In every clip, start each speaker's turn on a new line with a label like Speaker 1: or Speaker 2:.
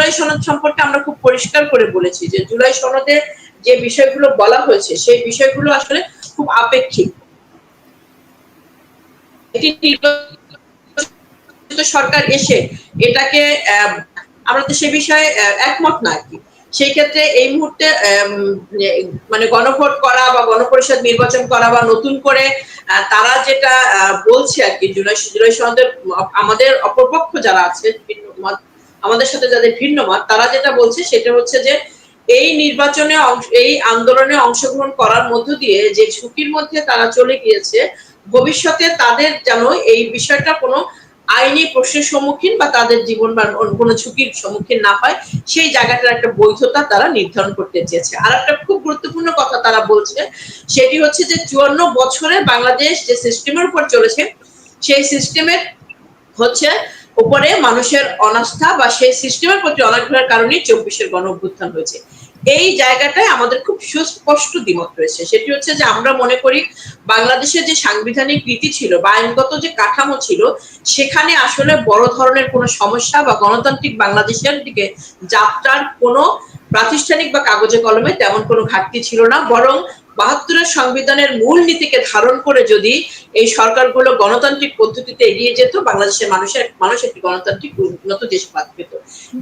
Speaker 1: জুলাই সনদ সম্পর্কে আমরা খুব পরিষ্কার করে বলেছি যে জুলাই সনদে যে বিষয়গুলো বলা হয়েছে, সেই বিষয়গুলো আসলে খুব আপেক্ষিক। সরকার এসে এটাকে আমরা তো সে বিষয়ে একমত না আর কি। সেই ক্ষেত্রে এই মুহূর্তে মানে গণভোট করা বা গণপরিষদ নির্বাচন করা বা নতুন করে তারা যেটা বলছে আর কি, জুলাই জুলাই সনদের, আমাদের অপরপক্ষ যারা আছে ভিন্ন মত আমাদের সাথে যাদের ভিন্ন মত, তারা যেটা বলছে সেটা হচ্ছে যে এই নির্বাচনে এই আন্দোলনে অংশগ্রহণ করার মধ্য দিয়ে যে ঝুঁকির মধ্যে তারা চলে গিয়েছে, ভবিষ্যতে তাদের যেন এই বিষয়টা কোনো আইনি প্রশ্নের সম্মুখীন বা তাদের জীবন বা কোনো ঝুঁকির সম্মুখীন না হয় সেই জায়গাটার একটা বৈধতা তারা নির্ধারণ করতে চেয়েছে। আর একটা খুব গুরুত্বপূর্ণ কথা তারা বলছে, সেটি হচ্ছে যে চুয়ান্ন বছরে বাংলাদেশ যে সিস্টেমের উপর চলেছে, সেই সিস্টেমের হচ্ছে উপরে মানুষের অনাস্থা বা সেই সিস্টেমের প্রতি অনাগ্রহের কারণে চব্বিশের গণ অভ্যুত্থান হয়েছে। এই জায়গাটায় আমাদের খুব সুস্পষ্ট দ্বিমত রয়েছে। সেটি হচ্ছে যে আমরা মনে করি বাংলাদেশের যে সাংবিধানিক রীতি ছিল বা আইনগত যে কাঠামো ছিল, সেখানে আসলে বড় ধরনের কোনো সমস্যা বা গণতান্ত্রিক বাংলাদেশের দিকে যাত্রার কোনো প্রাতিষ্ঠানিক বা কাগজে কলমে তেমন কোনো ঘাটতি ছিল না। বরং বাহাত্তরের সংবিধানের মূল নীতিকে ধারণ করে যদি এই সরকারগুলো গণতান্ত্রিক পদ্ধতিতে এগিয়ে যেত বাংলাদেশের মানুষের মানুষ একটি গণতান্ত্রিক উন্নত দেশ পাত পেত।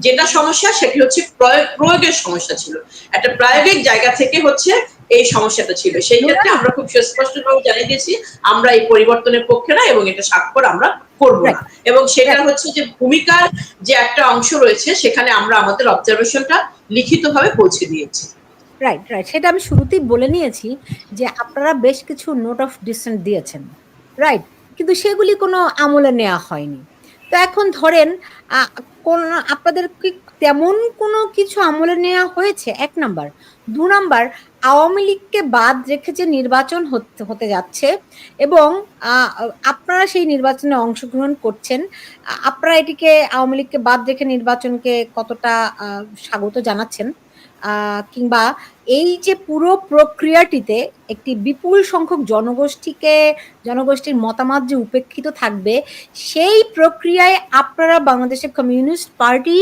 Speaker 1: যেটা সমস্যা সেটি হচ্ছে প্রয়োগ প্রয়োগের সমস্যা ছিল। একটা প্রায়োগিক জায়গা থেকে হচ্ছে এই সমস্যাটা ছিল। সেই ক্ষেত্রে আমরা খুব সুস্পষ্টভাবে জানিয়ে দিয়েছি আমরা এই পরিবর্তনের পক্ষে না এবং এটা স্বাক্ষর আমরা করব না। এবং সেটা হচ্ছে যে ভূমিকার যে একটা অংশ রয়েছে সেখানে আমরা আমাদের অবজারভেশনটা লিখিতভাবে পৌঁছে দিয়েছি।
Speaker 2: রাইট রাইট সেটা আমি শুরুতেই বলে নিয়েছি যে আপনারা বেশ কিছু নোট অফ ডিসেন্ট দিয়েছেন। রাইট কিন্তু সেগুলি কোনো আমলে নেওয়া হয়নি। তো এখন ধরেন কোন আপনাদের কি তেমন কোনো কিছু আমলে নেওয়া হয়েছে? এক নাম্বার দু নাম্বার আওয়ামী লীগকে বাদ রেখে যে নির্বাচন হতে যাচ্ছে এবং আপনারা সেই নির্বাচনে অংশগ্রহণ করছেন। আপনারা এটিকে আওয়ামী লীগকে বাদ রেখে নির্বাচনকে কতটা স্বাগত জানাচ্ছেন? কিংবা এই যে পুরো প্রক্রিয়াটিতে একটি বিপুল সংখ্যক জনগোষ্ঠীকে, জনগোষ্ঠীর মতামত যে উপেক্ষিত থাকবে, সেই প্রক্রিয়ায় আপনারা বাংলাদেশের কমিউনিস্ট পার্টি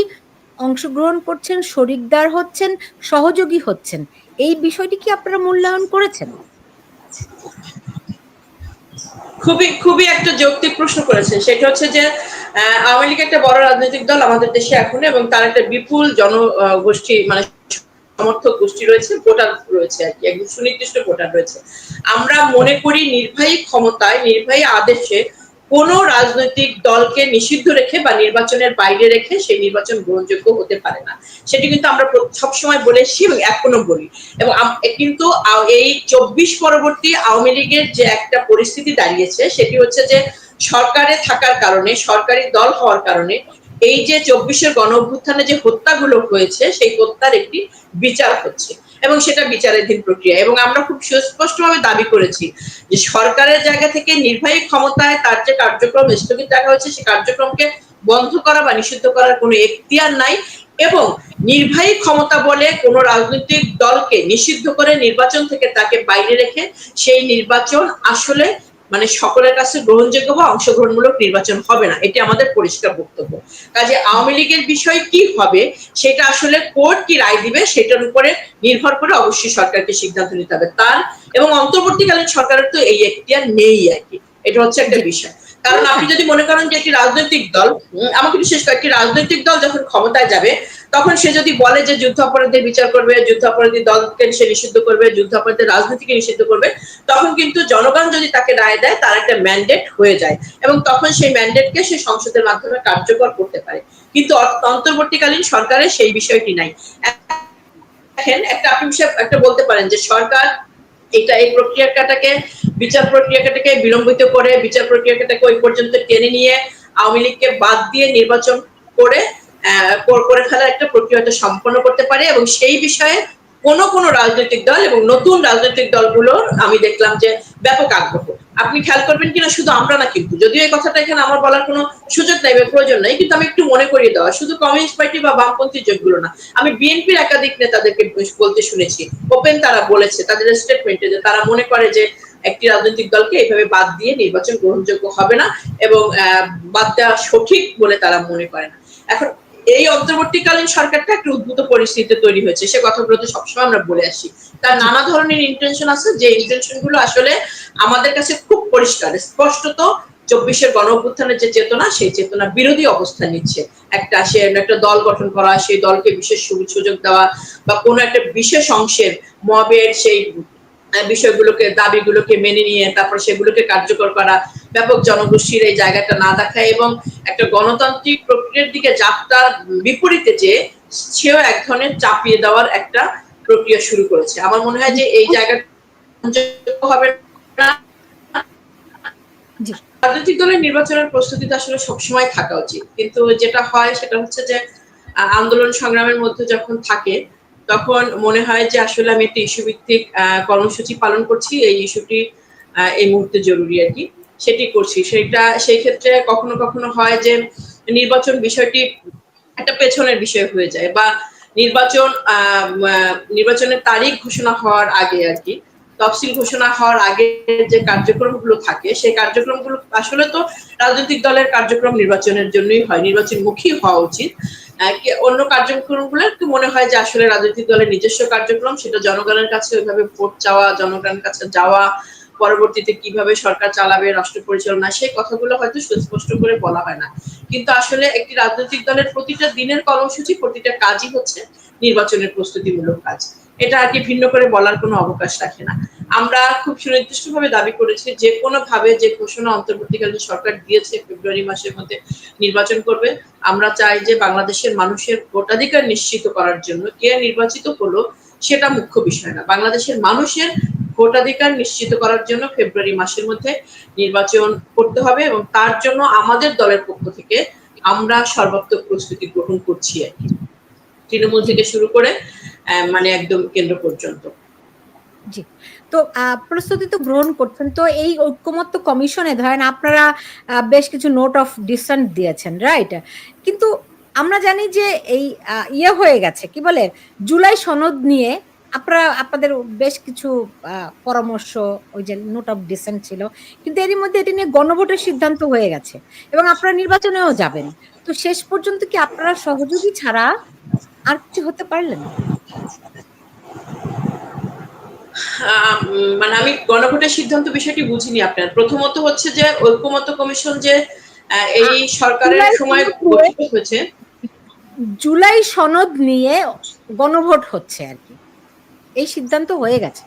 Speaker 2: অংশগ্রহণ করছেন, শরিকদার হচ্ছেন, সহযোগী হচ্ছেন। এই বিষয়টি কি আপনারা মূল্যায়ন করেছেন?
Speaker 1: খুবই খুবই একটা যৌক্তিক প্রশ্ন করেছেন। সেটা হচ্ছে যে আওয়ামী লীগ একটা বড় রাজনৈতিক দল আমাদের দেশে এখন এবং তার একটা বিপুল জনগোষ্ঠী মানে সমর্থক গোষ্ঠী রয়েছে, ভোটার রয়েছে আর কি, একদম সুনির্দিষ্ট ভোটার রয়েছে। আমরা মনে করি নির্বাহী ক্ষমতায়, নির্বাহী আদেশে কোন রাজনৈতিক দলকে নিষিদ্ধ রেখে বা নির্বাচনের বাইরে রেখে সেই নির্বাচন গ্রহণযোগ্য হতে পারে না। সেটি কিন্তু আমরা সবসময় বলেছি এবং এখনও বলি। এবং কিন্তু এই চব্বিশ পরবর্তী আওয়ামী লীগের যে একটা পরিস্থিতি দাঁড়িয়েছে, সেটি হচ্ছে যে সরকারে থাকার কারণে, সরকারি দল হওয়ার কারণে এই যে চব্বিশের গণ অভ্যুত্থানে যে হত্যাগুলো হয়েছে, সেই হত্যার একটি বিচার হচ্ছে এবং সেটা বিচারাধীন প্রক্রিয়া। এবং আমরা খুব সুস্পষ্টভাবে দাবি করেছি যে সরকারের জায়গা থেকে নির্বাহী ক্ষমতায় তার যে কার্যক্রম, স্থগিত রাখা হয়েছে সেই কার্যক্রমকে বন্ধ করা বা নিষিদ্ধ করার কোনো এখতিয়ার নাই এবং নির্বাহী ক্ষমতা বলে কোনো রাজনৈতিক দলকে নিষিদ্ধ করে নির্বাচন থেকে তাকে বাইরে রেখে সেই নির্বাচন আসলে মানে সকলের কাছে গ্রহণযোগ্য বা অংশগ্রহণমূলক নির্বাচন হবে না। এটি আমাদের পরিষ্কার বক্তব্য। কাজে আওয়ামী লীগের বিষয় কি হবে, সেটা আসলে কোর্ট কি রায় দিবে, সেটার উপরে নির্ভর করে অবশ্যই সরকারকে সিদ্ধান্ত নিতে হবে। তার এবং অন্তর্বর্তীকালীন সরকারের তো এই এখতিয়ার নেই আর কি। এটা হচ্ছে একটা বিষয়। কারণ আপনি যদি মনে করেন যে একটি রাজনৈতিক দল আমাকে বিশেষ করে একটি রাজনৈতিক দল যখন ক্ষমতায় যাবে, তখন সে যদি বলে যে যুদ্ধ অপরাধের বিচার করবে, যুদ্ধ অপরাধী দলকে সে নিষিদ্ধ করবে, যুদ্ধ অপরাধের রাজনীতিকে নিষিদ্ধ করবে, তখন কিন্তু জনগণ যদি তাকে রায় দেয়, তার একটা ম্যান্ডেট হয়ে যায় এবং তখন সেই ম্যান্ডেটকে সে সংসদের মাধ্যমে কার্যকর করতে পারে। কিন্তু অন্তর্বর্তীকালীন সরকারের সেই বিষয়টি নাই। দেখেন, একটা আপনি একটা বলতে পারেন যে সরকার এটা এই প্রক্রিয়াটাকে, বিচার প্রক্রিয়াটাকে বিলম্বিত করে, বিচার প্রক্রিয়াটাকে ওই পর্যন্ত টেনে নিয়ে আওয়ামী লীগকে বাদ দিয়ে নির্বাচন করে করে ফেলার একটা প্রক্রিয়াটা সম্পন্ন করতে পারে এবং সেই বিষয়ে কোন কোন রাজনৈতিক দল এবং নতুন রাজনৈতিক দলগুলোর আমি দেখলাম যে ব্যাপক আগ্রহ। আপনি খেয়াল করবেন কিনা শুধু আমরা না কিন্তু। যদিও এই কথাটা এখানে আমার বলার কোনো সুযোগ নাই বা প্রয়োজন নাই, কিন্তু আমি একটু মনে করিয়ে দেওয়া, শুধু কমিউনিস্ট পার্টি বা বামপন্থী যোগগুলো না। আমি বিএনপির একাধিক নেতাদেরকে বলতে শুনেছি। ওপেন তারা বলেছে, তাদের স্টেটমেন্টে যে তারা মনে করে যে একটি রাজনৈতিক দলকে এইভাবে বাদ দিয়ে নির্বাচন গ্রহণযোগ্য হবে না এবং বাদ দেওয়া সঠিক বলে তারা মনে করে না। এখন এই অন্তর্বর্তীকালীন সরকারটা একটা উদ্ভূত পরিস্থিতি তৈরি হয়েছে। সে কথাগুলো তো সবসময় আমরা বলে আসি। তার নানা ধরনের ইন্টেনশন আছে। যে ইন্টেনশনগুলো আসলে আমাদের কাছে খুব পরিষ্কার স্পষ্টত চব্বিশের গণ অভ্যুত্থানের যে চেতনা সেই চেতনা বিরোধী অবস্থান নিচ্ছে। একটা সে একটা দল গঠন করা সেই দলকে বিশেষ সুযোগ সুযোগ দেওয়া বা কোনো একটা বিশেষ অংশের মবের সেই বিষয়গুলোকে দাবিগুলোকে মেনে নিয়ে তারপর সেগুলোকে কার্যকর করা ব্যাপক জনগোষ্ঠীর এই জায়গাটা না দেখা এবং একটা গণতান্ত্রিক প্রক্রিয়ার দিকে যাত্রার বিপরীতে যে সেও এক ধরনের চাপিয়ে দেওয়ার একটা প্রক্রিয়া শুরু করেছে। আমার মনে হয় যে এই জায়গাটা হবে না। রাজনৈতিক দলের নির্বাচনের প্রস্তুতি আসলে সবসময় থাকা উচিত। কিন্তু যেটা হয় সেটা হচ্ছে যে আন্দোলন সংগ্রামের মধ্যে যখন থাকে তখন মনে হয় যে আসলে আমি একটা ইস্যু ভিত্তিক কর্মসূচি পালন করছি। এই ইস্যুটি এই মুহূর্তে জরুরি আর কি। সেটি করছি। সেটা, সেই ক্ষেত্রে কখনো কখনো হয় যে নির্বাচন বিষয়টি একটা পেছনের বিষয় হয়ে যায় বা নির্বাচন নির্বাচনের তারিখ ঘোষণা হওয়ার আগে আর কি, তফসিল ঘোষণা হওয়ার আগে যে কার্যক্রমগুলো থাকে, সেই কার্যক্রমগুলো, আসলে তো রাজনৈতিক দলের কার্যক্রম নির্বাচনের জন্যই হয়, নির্বাচনমুখী হওয়া উচিত। অন্য কার্যক্রমগুলো একটু মনে হয় যে আসলে রাজনৈতিক দলের নিজস্ব কার্যক্রম, সেটা জনগণের কাছে ওইভাবে ভোট চাওয়া, জনগণের কাছে যাওয়া, পরবর্তীতে কীভাবে সরকার চালাবে, রাষ্ট্র পরিচালনা, সেই কথাগুলো হয়তো সুস্পষ্ট করে বলা হয় না। কিন্তু আসলে একটি রাজনৈতিক দলের প্রতিটা দিনের কর্মসূচি প্রতিটা কাজই হচ্ছে নির্বাচনের প্রস্তুতিমূলক কাজ। এটা আর কি ভিন্ন করে বলার কোনো অবকাশ রাখে না। আমরা খুব সুনির্দিষ্টভাবে দাবি করেছি যে কোনো ভাবে যে ঘোষণা অন্তর্বর্তীকালীন সরকার দিয়েছে ফেব্রুয়ারি মাসের মধ্যে নির্বাচন করবে, আমরা চাই যে বাংলাদেশের মানুষের ভোটাধিকার নিশ্চিত করার জন্য কে নির্বাচিত হলো সেটা মুখ্য বিষয় না। বাংলাদেশের মানুষের ভোটাধিকার নিশ্চিত করার জন্য ফেব্রুয়ারি মাসের মধ্যে নির্বাচন করতে হবে এবং তার জন্য আমাদের দলের পক্ষ থেকে আমরা সর্বাত্মক প্রস্তুতি গ্রহণ করছি আর কি। তৃণমূল থেকে শুরু করে মানে একদম কেন্দ্র পর্যন্ত।
Speaker 2: জি। তো প্রস্তুতি তো গ্রহণ করছেন। তো এই ঐক্যমত্য কমিশনে ধরেন আপনারা বেশ কিছু নোট অফ ডিসেন্ট দিয়েছেন রাইট কিন্তু আমরা জানি যে এই ইয়ে হয়ে গেছে, কি বলে? জুলাই সনদ নিয়ে আপনারা, আপনাদের বেশ কিছু পরামর্শ, ওই যে নোট অফ ডিসেন্ট ছিল, কিন্তু এরই মধ্যে এটি নিয়ে গণভোটের সিদ্ধান্ত হয়ে গেছে এবং আপনারা নির্বাচনেও যাবেন। তো শেষ পর্যন্ত কি আপনারা সহযোগী ছাড়া আর কিছু হতে পারলেন?
Speaker 1: মানে আমি গণভোটের সিদ্ধান্ত বিষয়টি বুঝিনি আপনার। প্রথমত হচ্ছে যে ঐক্যমত্য কমিশন যে এই সরকারের সময় গঠিত হয়েছে।
Speaker 2: জুলাই সনদ নিয়ে গণভোট হচ্ছে আর কি। এই সিদ্ধান্ত হয়ে গেছে।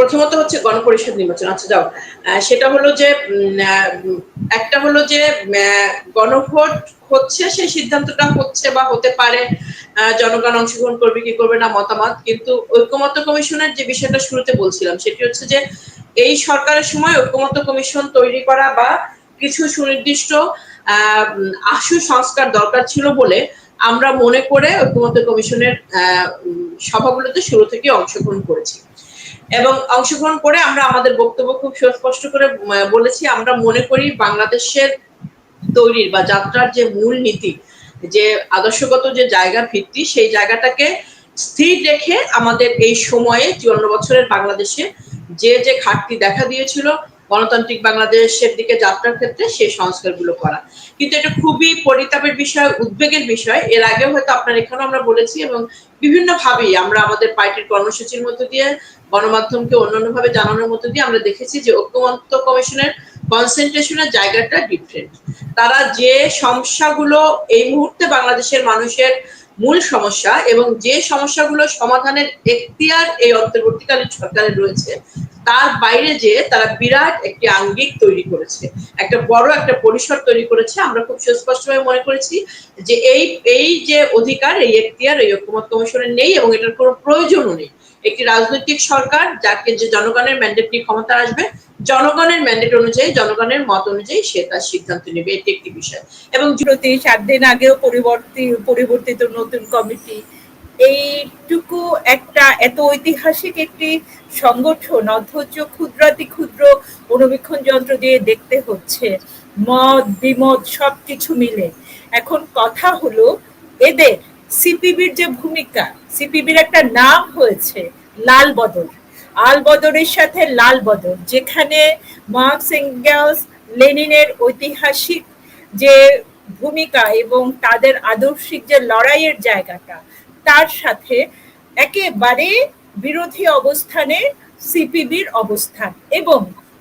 Speaker 1: প্রথমত হচ্ছে গণপরিষদ নির্বাচন। আচ্ছা যাও। সেটা হলো যে একটা হলো যে গণভোট হচ্ছে, সেই সিদ্ধান্তটা হচ্ছে বা হতে পারে জনগণ অংশগ্রহণ করবে, কি করবে না মতামত। কিন্তু ঐক্যমত্য কমিশনের যে বিষয়টা শুরুতে বলছিলাম, সেটি হচ্ছে যে, এই সরকারের সময় ঐক্যমত্য কমিশন তৈরি করা বা কিছু সুনির্দিষ্ট আশু সংস্কার দরকার ছিল বলে আমরা মনে করে ঐক্যমত্য কমিশনের সভাগুলোতে শুরু থেকে অংশগ্রহণ করেছি। এবং অংশগ্রহণ করে আমরা আমাদের বক্তব্য খুব সুস্পষ্ট করে বলেছি। আমরা মনে করি বাংলাদেশের তৈরির বা যাত্রার যে মূল নীতি, যে আদর্শগত যে জায়গা ভিত্তি, সেই জায়গাটাকে স্থির রেখে আমাদের এই সময়ে চুয়ান্ন বছরের বাংলাদেশে যে যে ঘাটতি দেখা দিয়েছিল, গণতান্ত্রিক বাংলাদেশের দিকে যাত্রার ক্ষেত্রে সেই সংস্কারগুলো করা। কিন্তু এটা খুবই পরিতাপের বিষয়, উদ্বেগের বিষয়। এর আগেও হয়তো আপনার এখানেও আমরা বলেছি এবং বিভিন্ন ভাবেই আমরা আমাদের পার্টির কর্মসূচির মধ্য দিয়ে গণমাধ্যমকে অন্যান্য ভাবে জানানোর মধ্য দিয়ে আমরা দেখেছি যে ঐক্যমত্য কমিশনের কনসেন্ট্রেশনের জায়গাটা ডিফারেন্ট তারা যে সমস্যাগুলো এই মুহূর্তে বাংলাদেশের মানুষের মূল সমস্যা এবং যে সমস্যাগুলো সমাধানের এখতিয়ার এই অন্তর্বর্তীকালীন সরকারের রয়েছে, তার বাইরে যে তারা বিরাট একটি আঙ্গিক তৈরি করেছে। একটা বড় একটা পরিসর তৈরি করেছে। আমরা খুব সুস্পষ্টভাবে মনে করেছি যে এই এই যে অধিকার, এই এখতিয়ার, এই ঐক্যমত কমিশনের নেই এবং এটার কোনো প্রয়োজনও নেই। একটি রাজনৈতিক সরকার যাকে যে জনগণের ম্যান্ডেট নিয়ে ক্ষমতা আসবে, জনগণের ম্যান্ডেট অনুযায়ী, জনগণের মত অনুযায়ী সে তার সিদ্ধান্ত নেবে। এটি একটি বিষয়। এবং
Speaker 3: প্রতি সাত দিন আগেও পরিবর্তিত পরিবর্তিত নতুন কমিটি। এইটুকু একটা এত ঐতিহাসিক একটি সংগঠন, অথচ ক্ষুদ্রাতি ক্ষুদ্র অনুবীক্ষণ যন্ত্র দিয়ে দেখতে হচ্ছে। মত, বিমত সবকিছু মিলে। এখন কথা হলো এদের। সিপিবির যে ভূমিকা, সিপিবির একটা নাম হয়েছে লাল বদল আল বদরের সাথে লাল বদল যেখানে মার্কস এঙ্গেলস লেনিনের ঐতিহাসিক যে ভূমিকা এবং তাদের আদর্শিক যে লড়াইয়ের জায়গাটা, তার সাথে একেবারে বিরোধী অবস্থানে সিপিবির অবস্থান। এবং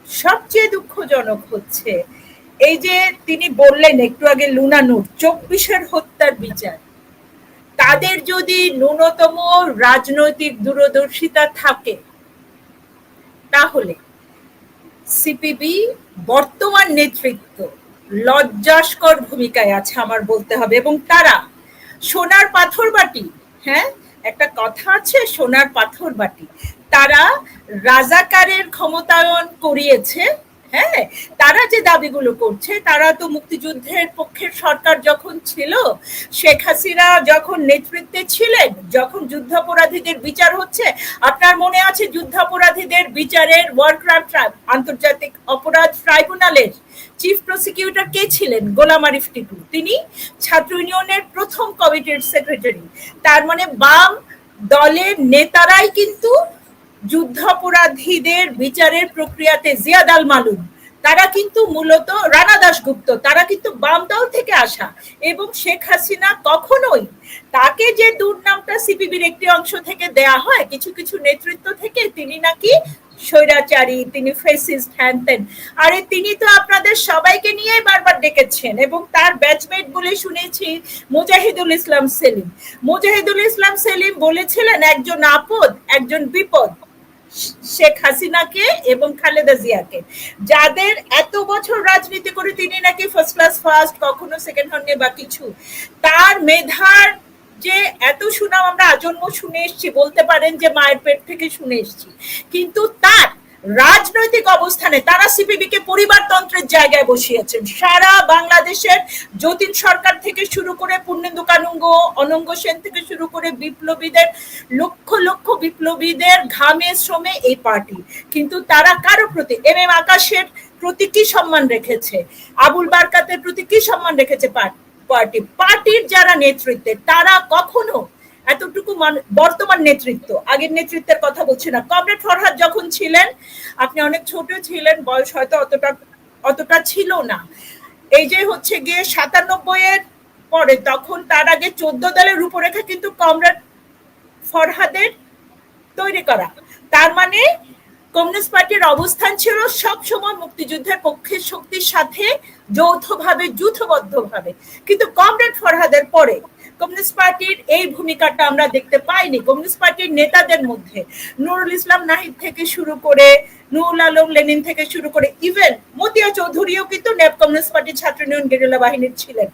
Speaker 3: সবচেয়ে দুঃখজনক হচ্ছে, এই যে তিনি বললেন, একটু আগে লুনানুর চব্বিশের হত্যার বিচার। তাদের যদি ন্যূনতম রাজনৈতিক দূরদর্শিতা থাকে, তাহলে সিপিবি বর্তমান নেতৃত্ব লজ্জাস্কর ভূমিকায় আছে আমার বলতে হবে। এবং তারা সোনার পাথর বাটি হ্যাঁ একটা কথা আছে, সোনার পাথর বাটি, তারা রাজাকারের ক্ষমতায়ন করিয়েছে হ্যাঁ তারা যে দাবিগুলো করছে, তারা তো মুক্তিযুদ্ধের পক্ষের সরকার যখন ছিল, শেখ হাসিনা যখন নেতৃত্বে ছিলেন, যখন যুদ্ধাপরাধীদের বিচার হচ্ছে, আপনার মনে আছে যুদ্ধাপরাধীদের বিচারের ওয়ার্ক আন্তর্জাতিক অপরাধ ট্রাইব্যুনালের চিফ প্রসিকিউটর কে ছিলেন? গোলাম আরিফ টিটু তিনি ছাত্র ইউনিয়নের প্রথম কমিটির সেক্রেটারি তার মানে বাম দলের নেতারাই কিন্তু যুদ্ধাপরাধীদের বিচারের প্রক্রিয়াতে জিয়াদ আল মালুম, তারা কিন্তু মূলত রানা দাশগুপ্ত, তারা কিন্তু বাম দল থেকে আসা এবং শেখ হাসিনা কখনোই তাকে যে দুর্নামটা সিপিবির একটি অংশ থেকে দেয়া হয়, কিছু কিছু নেতৃত্ব থেকে তিনি নাকি স্বৈরাচারী, তিনি ফেসিস্ট হ্যান তেন আরে তিনি তো আপনাদের সবাইকে নিয়েই বারবার ডেকেছেন এবং তার ব্যাচমেট বলে শুনেছি মুজাহিদুল ইসলাম সেলিম। মুজাহিদুল ইসলাম সেলিম বলেছিলেন, একজন আপদ, একজন বিপদ। শেখ হাসিনাকে এবং খালেদা জিয়াকে। যাদের এত বছর রাজনীতি করে তিনি নাকি ফার্স্ট ক্লাস ফার্স্ট কখনো সেকেন্ড হননি বা কিছু, তার মেধার যে এত সুনাম আমরা আজন্ম শুনে এসছি, বলতে পারেন যে মায়ের পেট থেকে শুনে এসছি। কিন্তু তার রাজনৈতিক অবস্থানে তারা সিপিবি কে পরিবারতন্ত্রের জায়গায় বসিয়েছেন। সারা বাংলাদেশের যতীন সরকার থেকে শুরু করে পূর্ণেন্দু কানুঙ্গ, অনঙ্গ সেন থেকে শুরু করে বিপ্লবীদের, লক্ষ লক্ষ বিপ্লবীদের ঘামে শ্রমে এই পার্টি। কিন্তু তারা কারও প্রতি, এম এম আকাশের প্রতি কি সম্মান রেখেছে? আবুল বারকাতের প্রতি কি সম্মান রেখেছে পার্টি? পার্টির যারা নেতৃত্বে, তারা কখনো এতটুকু বর্তমান নেতৃত্ব, আগের নেতৃত্বের কথা বলছি না। কমরেড ফরহাদ যখন ছিলেন, আপনি অনেক ছোট ছিলেন, বয়স হয়তো অতটা অতটা ছিল না। এই যে হচ্ছে গিয়ে সাতানব্বই এর পরে, তখন তার আগে চোদ্দ দলের রূপরেখা কিন্তু কমরেড ফরহাদের তৈরি করা। তার মানে কমিউনিস্ট পার্টির অবস্থান ছিল সবসময় মুক্তিযুদ্ধের পক্ষের শক্তির সাথে যৌথভাবে, যুথবদ্ধভাবে। কিন্তু কমরেড ফরহাদের পরে কমিউনিস্ট পার্টির এই ভূমিকাটা আমরা দেখতে পাইনি। কমিউনিস্ট পার্টির নেতাদের মধ্যে নুরুল ইসলাম নাহিদ থেকে শুরু করে নুরুল আলম, লেনিন থেকে শুরু করে ইভেন মতিয়া চৌধুরীও কিন্তু নেপ কমিউনিস্ট পার্টির ছাত্র ইউনিয়ন গেরিলা বাহিনীর ছিলেন।